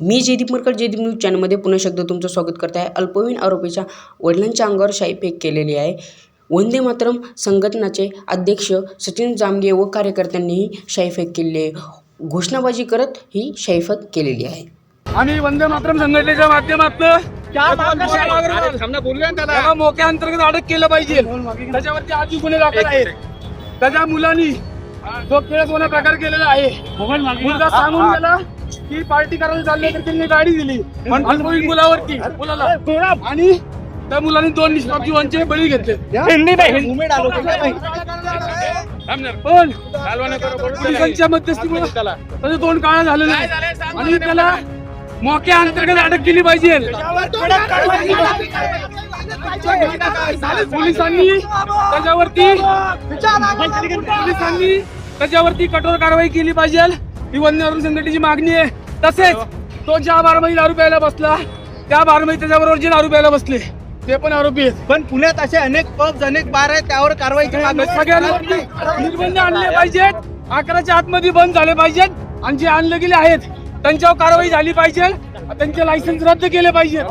मी जयदीप मरकर जयदीप न्यूज चॅनलमध्ये पुन्हा शब्द तुमचं स्वागत करत आहे. अल्पवयीन आरोपीच्या वडिलांच्या अंगावर शाईफेक केलेली आहे. वंदे मातरम संघटनाचे अध्यक्ष सचिन जामगे व कार्यकर्त्यांनीही शाईफेक केलेली आहे. घोषणाबाजी करत ही शाईफेक केलेली आहे. आम्ही वंदे मातरम संघटनेच्या माध्यमातून त्याला. मोक्या अंतर्गत अटक केलं पाहिजे. त्याच्यावरती आधी गुन्हे दाखल आहेत. त्याच्या मुलांनी जो केळसवाना प्रकार केलेला आहे. मुलगा सांगून गेला की पार्टी करायला चालले तर त्यांनी गाडी दिली. मुलावरती मुलाला. आणि त्या मुलांनी दोन निष्पाप जीवांचे बळी घेतले. पण पोलिसांच्या मध्यस्थीमुळे त्याचं तोंड काळा झालेलं आहे आणि त्याला मोक्या अंतर्गत अटक केली पाहिजे. पोलिसांनी त्याच्यावरती पोलिसांनी त्याच्यावरती कठोर कारवाई केली पाहिजे. ही वन्यवरून संघटनेची मागणी आहे. तसेच तो ज्या बारमाही दारू प्यायला बसला त्या बारमाही त्याच्याबरोबर जे दारू प्यायला बसले. ते पण आरोपी आहेत. पण पुण्यात असे अनेक पब्स अनेक बार आहेत त्यावर कारवाईची सगळ्यांवरती निर्बंध आणले पाहिजेत. अकराच्या आतमध्ये बंद झाले पाहिजेत. आणि जे आणले गेले आहेत त्यांच्यावर कारवाई झाली पाहिजे. त्यांचे लायसन्स रद्द केले पाहिजे